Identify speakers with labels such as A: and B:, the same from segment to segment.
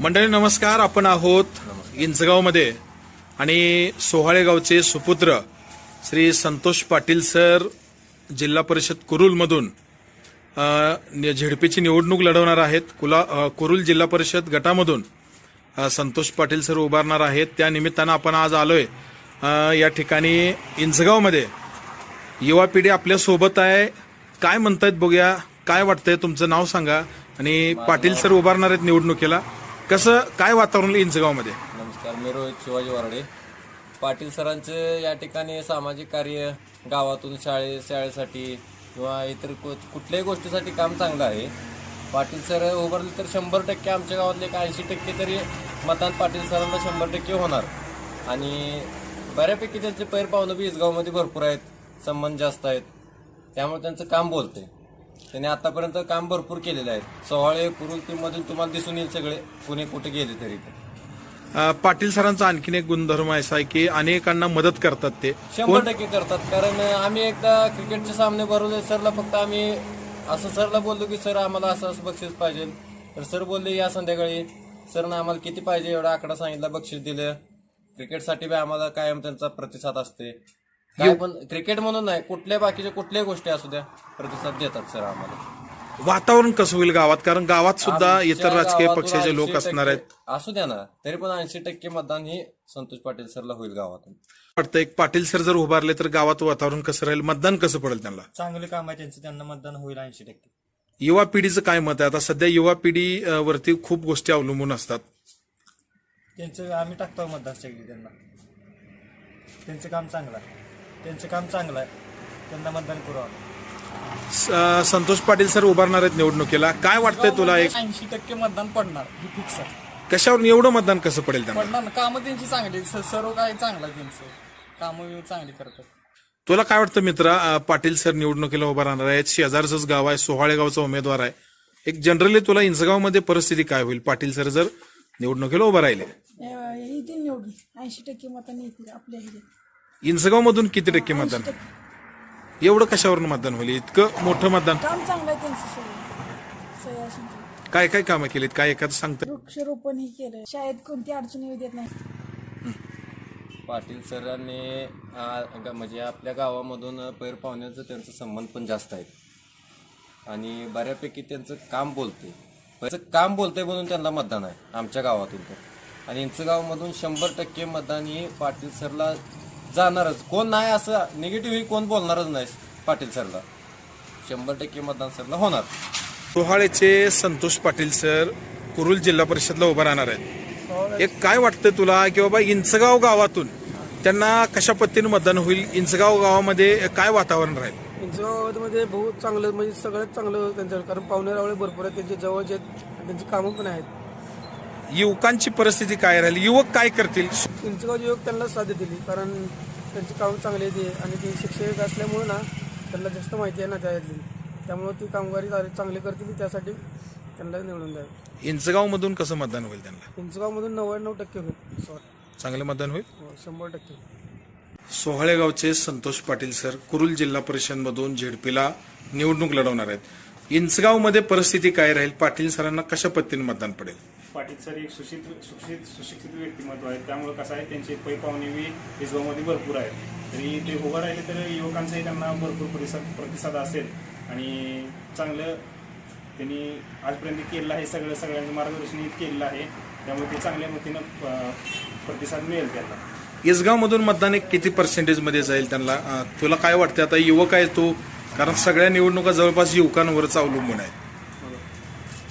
A: मंडळी नमस्कार. आपण आहोत इंचगावमध्ये आणि सोहाळेगावचे सुपुत्र श्री संतोष पाटील सर जिल्हा परिषद कुरुलमधून झेडपीची निवडणूक लढवणार आहेत. कुला कुरुल जिल्हा परिषद गटामधून संतोष पाटील सर उभारणार आहेत. त्या निमित्तानं आपण आज आलोय. या ठिकाणी इंचगावमध्ये युवा पिढी आपल्यासोबत आहे. काय म्हणतायत बघूया. काय वाटतंय? तुमचं नाव सांगा. आणि पाटील सर उभारणार आहेत निवडणुकीला. कसं काय वातावरण इंचगावमध्ये?
B: नमस्कार मी रोहित शिवाजी वारडे. पाटील सरांचे या ठिकाणी सामाजिक कार्य गावातून शाळे शाळेसाठी किंवा इतर को कुठल्याही गोष्टीसाठी काम चांगलं आहे. पाटील सर उभारले तर शंभर टक्के आमच्या गावातले एक ऐंशी टक्के तरी मतदान पाटील सरांना शंभर टक्के होणार. आणि बऱ्यापैकी त्यांचे पैर पाहुणं बी इसगावमध्ये भरपूर आहेत संबंध जास्त आहेत. त्यामुळे त्यांचं काम बोलते त्यांनी आतापर्यंत काम भरपूर केलेलं आहे. सोहाळे कुरुल टीममधून तुम्हाला दिसून येईल सगळे. कुणी कुठे गेले तरी.
A: अ, पाटील सरांचा आणखीन एक गुणधर्म असा आहे की अनेकांना मदत करतात ते.
B: शंभर टक्के करतात. कारण आम्ही एकदा क्रिकेटचे सामने भरवले सरला फक्त आम्ही असं सरला बोललो की सर आम्हाला असं असं बक्षीस पाहिजे. तर सर बोलले या संध्याकाळी. सरनं आम्हाला किती पाहिजे एवढा आकडा सांगितला बक्षीस दिलं. क्रिकेटसाठी बी आम्हाला कायम त्यांचा प्रतिसाद असते. काय पण क्रिकेट म्हणून नाही कुठल्या बाकीच्या कुठल्याही गोष्टी असू द्या प्रतिसाद देतात सर आम्हाला.
A: वातावरण कसं होईल गावात? कारण गावात सुद्धा इतर राजकीय
B: गावातून
A: पक्षाचे लोक
B: 80%
A: असणार आहेत.
B: असू द्या ना तरी पण ऐंशी टक्के मतदान ही संतोष पाटील सरला होईल गावातून.
A: वाटतं एक पाटील सर जर उभारले तर गावात वातावरण कसं राहील? मतदान कसं पडेल त्यांना?
C: चांगले काम आहे त्यांचं त्यांना मतदान होईल ऐंशी टक्के.
A: युवा पिढीचं काय मत आहे? आता सध्या युवा पिढी अ, वरती खूप गोष्टी अवलंबून असतात.
C: त्यांचं आम्ही टाकतो मतदान सगळी त्यांना. त्यांचं काम चांगलं आहे. त्यांचं काम चांगलं आहे. त्यांना मतदान करू आम्ही
A: स- अ, संतोष पाटील सर उभारणार आहेत निवडणुकीला. काय वाटतंय तुला एक
D: ऐंशी टक्के मतदान पडणार ही फिक्स आहे.
A: कशावर? एवढं मतदान कसं पडेल त्यांना?
D: पडणार ना. कामं त्यांची चांगली आहेत. स- सर्व काही चांगलं आहे त्यांचं. कामं चांगली करतात.
A: तुला काय वाटतं मित्रा अ, पाटील सर निवडणुकीला उभा राहणार आहेत शेजारचंच गाव आहे सोहाळे गावचा उमेदवार आहे. एक जनरली तुला इंचगावमध्ये परिस्थिती काय होईल? पाटील सर जर निवडणुकीला उभा राहिले.
E: येतील निवडून. ऐंशी टक्के मतांनी येतील आपल्या ह्याच्यात.
A: इंचगावमधून किती टक्के मतदान? एवढं कशावरून मतदान होईल? इतकं मोठं मतदान?
E: काम चांगलं आहे त्यांचं सगळं.
A: काय काय कामं केलीत? काय एखादं सांगतं?
E: वृक्षारोपण ही केलं शाळेत कोणती अडचण येऊ देत नाही
B: पाटील सरांनी आ, ग- म्हणजे आपल्या गावामधून पैर पाहुण्याचं त्यांचा संबंध पण जास्त आहे. आणि बऱ्यापैकी त्यांचं काम बोलते. त्यांचं काम बोलते म्हणून त्यांना मतदान आहे आमच्या गावातून तर. आणि यांचं गावामधून शंभर टक्के मतदान ही पाटील सरला जाणारच. कोण नाही असं निगेटिव्ह कोण बोलणारच नाही पाटील सरला. शंभर टक्के मतदान सरला होणार.
A: सोहाळेचे संतोष पाटील सर कुरुल जिल्हा परिषदला उभा राहणार आहेत. एक काय वाटतं तुला की बाबा इंचगाव गावातून त्यांना कशा पद्धतीने मतदान होईल? इंचगाव गावामध्ये काय वातावरण राहील?
F: मध्ये बहुत चांगलं म्हणजे सगळ्यात चांगलं त्यांचं कारण पाहुणेरावळे भरपूर आहेत त्यांचे जवळचे आहेत त्यांची कामं पण आहेत.
A: युवकांची परिस्थिती काय राहील? युवक काय करतील?
F: चिंचगाव युवक त्यांना साथ दिली कारण त्यांची कामं चांगली आहेत आणि ते शिक्षक असल्यामुळे ना त्यांना जास्त माहिती आहे ना त्यातली त्यामुळे ती कामगारी चांगली- करतील त्यासाठी त्यांना निवडून द्यावे.
A: इंचगावमधून कसं मतदान होईल त्यांना?
F: चिंचगावमधून नव्याण्णव टक्के होईल
A: चांगलं मतदान होईल?
F: हो, शंभर टक्के
A: सोहाळे गावचे संतोष पाटील सर कुरुल जिल्हा परिषदमधून झेडपीला निवडणूक लढवणार आहेत. इंचगावमध्ये परिस्थिती काय राहील? पाटील सरांना कशा पद्धतीने मतदान पडेल?
G: पाटील सर एक सुशित सुशिक्षित सुशिक्षित व्यक्तिमत्व आहेत. त्यामुळे कसं आहे त्यांचे पै पाहुणे बी भरपूर आहेत. तरी ते उभं राहिले तर युवकांचाही त्यांना भरपूर प्रतिसाद प्रतिसाद असेल. आणि चांगलं त्यांनी आजपर्यंत केलेलं आहे सगळं सगळ्यांचं मार्गदर्शन केलेलं आहे. त्यामुळे ते चांगल्या मतीनं प्रतिसाद मिळेल त्यांना.
A: इसगावमधून मतदान एक किती पर्सेंटेजमध्ये जाईल त्यांना? तुला काय वाटतं आता युवक आहे तो कारण सगळ्या निवडणुका जवळपास युवकांवरच अवलंबून आहेत.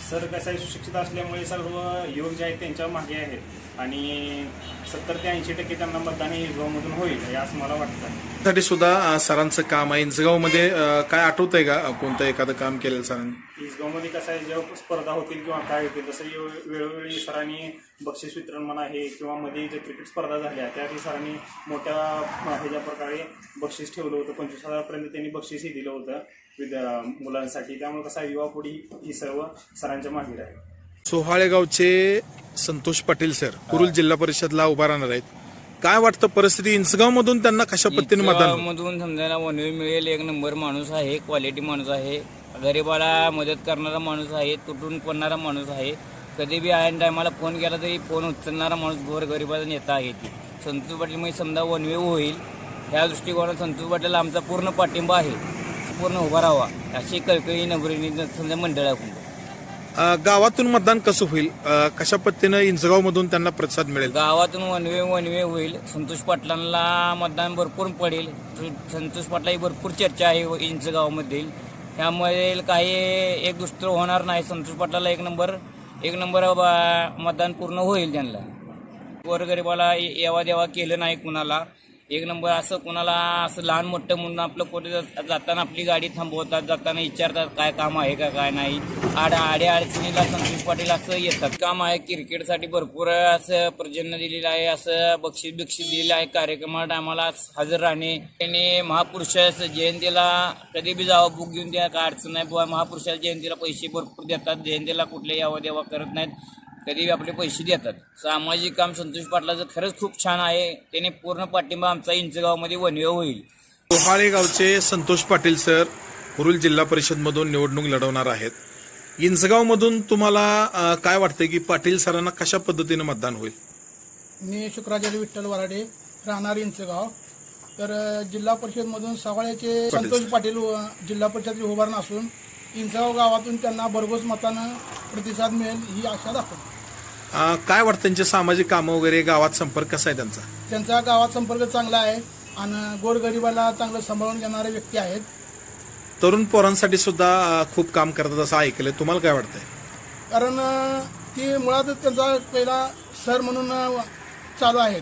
G: सर कसं आहे सुशिक्षित असल्यामुळे सर्व युवक जे आहेत त्यांच्या मागे आहेत आणि सत्तर ते ऐंशी टक्के त्यांना मतदान इस्गावमधून होईल हे असं मला वाटतं.
A: साठी सुद्धा अं, सरांचं काम आहे. इंचगावमध्ये अं, काय आठवतंय का अं, कोणतं एखादं काम केलेलं सरांनी?
G: इसगावमध्ये कसं आहे जेव्हा स्पर्धा होतील किंवा काय होतील वेळ- वेळोवेळी सरांनी बक्षीस वितरण म्हणा हे किंवा मध्ये जे क्रिकेट स्पर्धा झाल्या त्यावेळी सरांनी मोठ्या अं, ह्याच्या प्रकारे बक्षीस ठेवलं होतं. पंचवीस हजारपर्यंत त्यांनी बक्षीसही दिलं होतं. विद्या मुलांसाठी. त्यामुळे कसं आहे युवा पिढी ही सर्व सरांच्या मागे आहे
A: सोहाळे गावचे संतोष पाटील सर कुरुल जिल्हा परिषदला उभा राहणार आहेत. काय वाटतं परिस्थिती इंचगावमधून त्यांना कशा पद्धतीने मतदान?
H: मधून समजायला वनवे मिळेल एक नंबर माणूस आहे क्वालिटी माणूस आहे. गरिबाला मदत करणारा माणूस आहे तुटून पडणारा माणूस आहे. कधी बी आयन टायमाला फोन केला तरी फोन उचलणारा माणूस गोरगरिबाचा नेता आहे ती. संतोष पाटील म्हणजे समजा वन वे होईल ह्या दृष्टिकोनात संतोष पाटील आमचा पूर्ण पाठिंबा आहे. पूर्ण उभा राहावा अशी कळकळी नगरी समजा मंडळ आहे
A: अ, गावातून मतदान कसं होईल? अ, कशा पद्धतीनं इंचगाव मधून त्यांना प्रतिसाद मिळेल?
H: गावातून वन वे वन वे होईल. संतोष पाटलांना मतदान भरपूर पडेल. संतोष पाटलाही भरपूर चर्चा आहे इंच गावामध्ये त्यामुळे काही एक दुष्ट होणार नाही. संतोष पाटलाला एक नंबर एक नंबर बा- मतदान पूर्ण होईल त्यांना. गोरगरिबाला येवा देवा केलं नाही कुणाला. एक नंबर असं कुणाला असं लहान मोठं म्हणून आपलं कुठे जाताना आपली गाडी थांबवतात जाताना विचारतात काय काम आहे का काय नाही. आड आड्या अडचणीला संतोष पाटील असं येतात. काम आहे क्रिकेटसाठी भरपूर असं प्रजन्न दिलेलं आहे असं बक्षीस बिक्षीस दिलेलं आहे. कार्यक्रमात टायमाला हजर राहणे. त्यांनी महापुरुषाच्या जयंतीला कधी बी जावं बुक घेऊन द्या काय अडचण नाही बुवा. महापुरुषाच्या जयंतीला पैसे भरपूर देतात. जयंतीला कुठले यावं देवा करत नाहीत. कधी आपले पैसे देतात. सामाजिक काम संतोष पाटलाचं खरंच खूप छान आहे. त्याने पूर्ण पाठिंबा आमचा इंचगावमध्ये वनवे होईल.
A: सोहाळे गावचे संतोष पाटील सर कुरुल जिल्हा परिषद मधून निवडणूक लढवणार आहेत. इंचगाव मधून तुम्हाला अ, काय वाटतं की पाटील सरांना कशा पद्धतीनं मतदान होईल?
I: मी शुक्राचार्य विठ्ठल वराडे राहणार इंचगाव. तर अ, जिल्हा परिषदमधून सवाळ्याचे संतोष पाटील व जिल्हा परिषद उभारणं असून इंचगाव गावातून त्यांना भरघोस मतानं प्रतिसाद मिळेल ही आशा दाखवतो.
A: अ, काय वाटतं त्यांचे सामाजिक कामं वगैरे गावात संपर्क कसा आहे त्यांचा?
I: त्यांचा गावात संपर्क चांगला आहे आणि गोरगरिबाला चांगलं सांभाळून घेणारे व्यक्ती आहेत.
A: तरुण पोरांसाठी सुद्धा अ, खूप काम करतात असं ऐकलंय. तुम्हाला काय वाटतंय?
I: कारण अ, ती मुळातच त्यांचा पहिला सर म्हणून अ, चालू आहेत.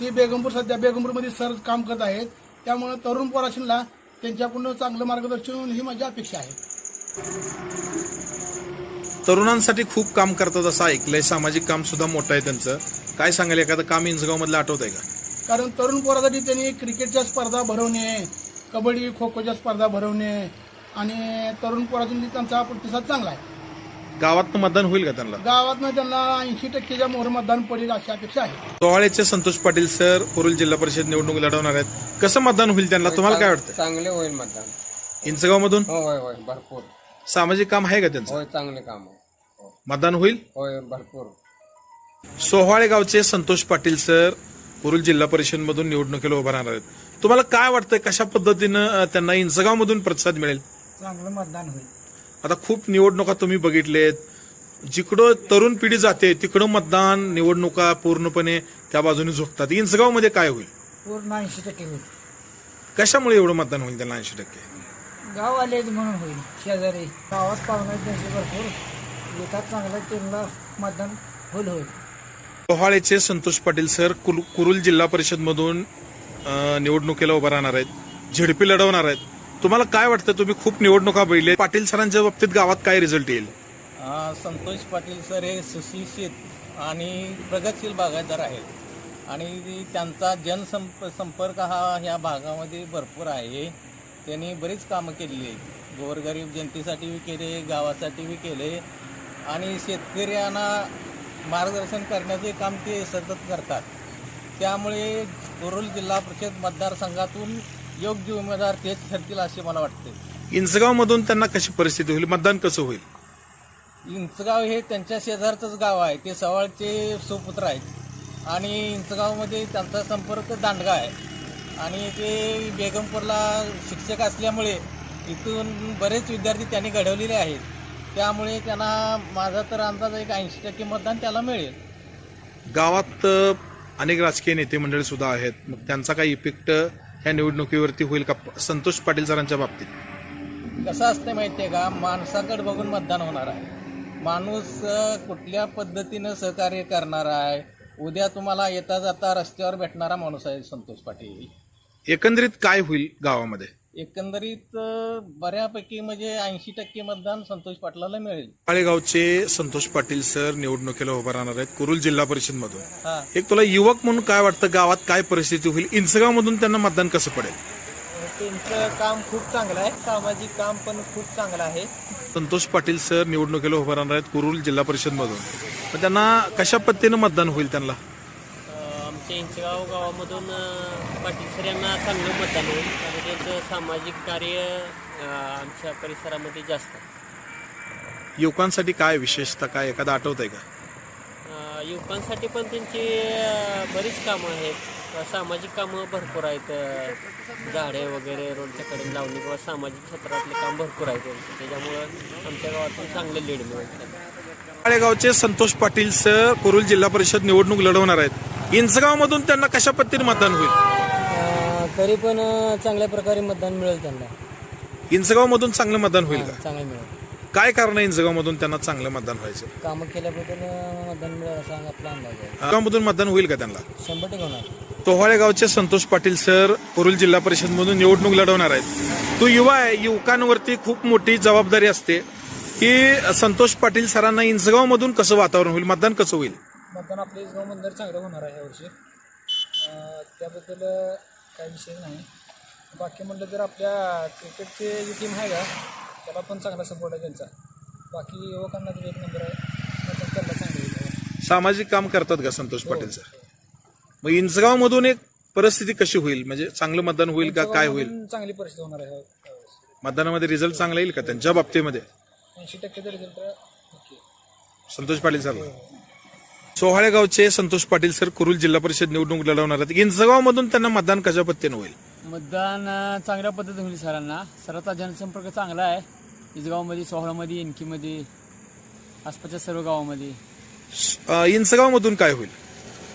I: ती बेगमपूर सध्या बेगमपूरमध्ये सर काम करत आहेत. त्यामुळे तरुण पोराशींना त्यांच्याकडून चांगलं मार्गदर्शन होईल ही माझी अपेक्षा आहे.
A: तरुणांसाठी खूप काम करतात असं ऐकलंय. सामाजिक काम सुद्धा मोठं आहे त्यांचं. काय सांगाल एखादं काम इंचगाव मधलं आठवत आहे का?
I: कारण तरुण पोरासाठी त्यांनी क्रिकेटच्या स्पर्धा भरवणे कबड्डी खो खोच्या स्पर्धा भरवणे आणि तरुण पोरातून त्यांचा प्रतिसाद चांगला आहे.
A: गावात मतदान होईल का त्यांना?
I: गावातनं त्यांना ऐंशी टक्केच्या मोहर मतदान पडेल अशी अपेक्षा आहे.
A: सोहाळ्याचे संतोष पाटील सर कुरुल जिल्हा परिषद निवडणूक लढवणार आहेत. कसं मतदान होईल त्यांना? तुम्हाला काय वाटतं
B: चांगले होईल मतदान.
A: इंचगाव मधून
B: हो होय होय भरपूर.
A: सामाजिक काम आहे का त्यांचं?
B: होय चांगले काम
A: मतदान होईल?
B: होय भरपूर.
A: सोहाळे गावचे संतोष पाटील सर कुरुल जिल्हा परिषद मधून निवडणुकीला उभं राहणार आहेत. तुम्हाला काय वाटतं कशा पद्धतीनं अं, त्यांना इंचगाव मधून प्रतिसाद मिळेल?
C: चांगलं मतदान होईल.
A: आता खूप निवडणुका तुम्ही बघितलेत. जिकडं तरुण पिढी जाते तिकडं मतदान निवडणुका पूर्णपणे त्या बाजूने झोकतात. इंचगावमध्ये काय होईल?
C: पूर्ण ऐंशी टक्के होईल.
A: कशामुळे एवढं मतदान होईल त्यांना ऐंशी टक्के?
C: गाव आले म्हणून होईल शेजारी. गावात पाहुणे त्यांचे भरपूर. येतात चांगलं त्यांना मतदान होईल होईल.
A: संतोष पाटील सर कुल- कुरुल जिल्हा परिषद मधून निवडणुकीला उभं राहणार आहेत. झेडपी लढवणार आहेत. तुम्हाला काय वाटतं? तुम्ही खूप निवडणुका बघितले पाटील सरांच्या बाबतीत गावात काय रिझल्ट येईल?
J: संतोष पाटील सर हे सुशिक्षित आणि प्रगतशील बागायतदार आहेत. आणि त्यांचा जनसंप संपर्क हा ह्या भागामध्ये भरपूर आहे. त्यांनी बरीच कामं केलेली आहेत. गोरगरीब जनतेसाठी बी केले गावासाठी बी केले. आणि शेतकऱ्यांना मार्गदर्शन करण्याचे काम ते सतत करतात. त्यामुळे कुरुल जिल्हा परिषद मतदारसंघातून योग्य उमेदवार तेच ठरतील असे मला वाटते.
A: इंचगाव मधून त्यांना कशी परिस्थिती होईल? मतदान कसं होईल?
J: इंचगाव हे त्यांच्या शेजारचंच गाव आहे. ते सवाळचे सुपुत्र आहेत. आणि इंचगावमध्ये त्यांचा संपर्क दांडगा आहे. आणि ते बेगमपूरला शिक्षक असल्यामुळे इथून बरेच विद्यार्थी त्यांनी घडवलेले आहेत. त्यामुळे त्यांना माझा तर अंदाज एक ऐंशी टक्के मतदान त्याला मिळेल.
A: गावात अ, अनेक राजकीय नेते मंडळी सुद्धा आहेत. मग त्यांचा काही इफेक्ट ह्या निवडणुकीवरती होईल का? संतोष पाटील सरांच्या बाबतीत.
J: कसं असतं माहिती आहे का? माणसाकडे बघून मतदान होणार आहे. माणूस अ, कुठल्या पद्धतीनं सहकार्य करणार आहे? उद्या तुम्हाला येता जाता रस्त्यावर भेटणारा माणूस आहे संतोष पाटील.
A: एकंदरीत काय होईल गावामध्ये?
J: एकंदरीत बऱ्यापैकी म्हणजे ऐंशी टक्के मतदान संतोष पाटलाला मिळेल.
A: माळेगावचे संतोष पाटील सर निवडणुकीला उभं राहणार आहेत कुरुल जिल्हा परिषद मधून
J: हा.
A: एक तुला युवक म्हणून काय वाटतं? गावात काय परिस्थिती होईल? इंचगाव मधून त्यांना मतदान कसं पडेल?
J: त्यांचं काम खूप चांगलं आहे. सामाजिक काम पण खूप चांगलं आहे.
A: संतोष पाटील सर निवडणुकीला उभं राहणार आहेत कुरुल जिल्हा परिषद मधून त्यांना कशा पद्धतीनं मतदान होईल त्यांना?
K: इंचगाव गावामधून पाटील सर यांना चांगलं मतदान होईल कारण त्यांचं सामाजिक कार्य आमच्या परिसरामध्ये जास्त.
A: युवकांसाठी काय विशेषतः काय एखादा आठवत आहे का?
K: अ, युवकांसाठी पण त्यांची अ, बरीच कामं आहेत. सामाजिक कामं भरपूर आहेत. अ, झाडे वगैरे रोडच्या कडे लावणी किंवा सामाजिक क्षेत्रातले काम भरपूर आहेत. त्यांचे त्याच्यामुळं आमच्या गावातून चांगले लीड मिळतात.
A: माळेगावचे संतोष पाटील सर कुरुल जिल्हा परिषद निवडणूक लढवणार आहेत. इंचगाव मधून त्यांना कशा पद्धतीने मतदान होईल?
L: तरी पण चांगल्या प्रकारे मतदान मिळेल त्यांना.
A: इंचगाव मधून चांगलं मतदान होईल का?
L: चांगलं मिळेल.
A: काय कारण आहे इंचगाव मधून त्यांना चांगलं मतदान व्हायचं?
L: कामं केल्याबद्दल मतदान मिळेल असा आपला अंदाज आहे.
A: मतदान होईल का त्यांना?
L: शंभर टक्के होणार.
A: तोहाळे गावचे संतोष पाटील सर कुरुल जिल्हा परिषद मधून निवडणूक लढवणार आहेत. तो युवा आहे युवकांवरती खूप मोठी जबाबदारी असते की संतोष पाटील सरांना इंचगाव मधून कसं वातावरण होईल मतदान कसं होईल?
C: मतदान आपल्या इसगाव मंदिर चांगलं होणार आहे यावर्षी. त्याबद्दल काही विषय नाही. बाकी म्हणलं तर आपल्या क्रिकेटची जी टीम आहे का त्याला पण चांगला सपोर्ट आहे त्यांचा. बाकी युवकांना तर एक नंबर आहे. त्याला चांगलं
A: सामाजिक काम करतात का संतोष पाटील सर मग इंचगाव मधून एक परिस्थिती कशी होईल? म्हणजे चांगलं मतदान होईल का काय होईल?
C: चांगली परिस्थिती होणार आहे यावेळेस
A: मतदानामध्ये रिझल्ट चांगला येईल का त्यांच्या बाबतीमध्ये?
C: ऐंशी टक्के रिझल्ट
A: संतोष पाटील सर. सोहाळे गावचे संतोष पाटील सर कुरुल जिल्हा परिषद निवडणूक लढवणार आहेत. इंचगाव मधून त्यांना मतदान कशा पद्धतीने होईल?
L: मतदान चांगल्या पद्धतीने होईल सरांना. सरांचा जनसंपर्क चांगला आहे. इसगावमध्ये सोहळामध्ये इनकीमध्ये आसपासच्या सर्व गावामध्ये.
A: इंचगाव मधून काय होईल?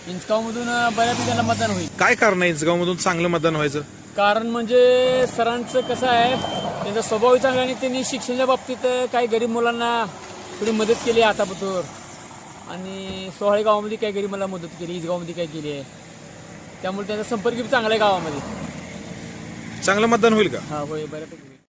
L: इंचगावमधून बऱ्यापैकी त्यांना मतदान होईल.
A: काय कारण आहे इंचगाव मधून चांगलं मतदान व्हायचं?
L: कारण म्हणजे सरांचं कसं आहे त्यांचा स्वभाव चांगला आणि त्यांनी शिक्षणाच्या बाबतीत काही गरीब मुलांना थोडी मदत केली आहे आतापतूर आणि सोहाळे गावामध्ये काही गरीब मला मदत केली इसगावमध्ये काय केली आहे. त्यामुळे त्यांचा संपर्क बी चांगला आहे गावामध्ये.
A: चांगलं मतदान होईल का?
L: हा होय बऱ्यापैकी.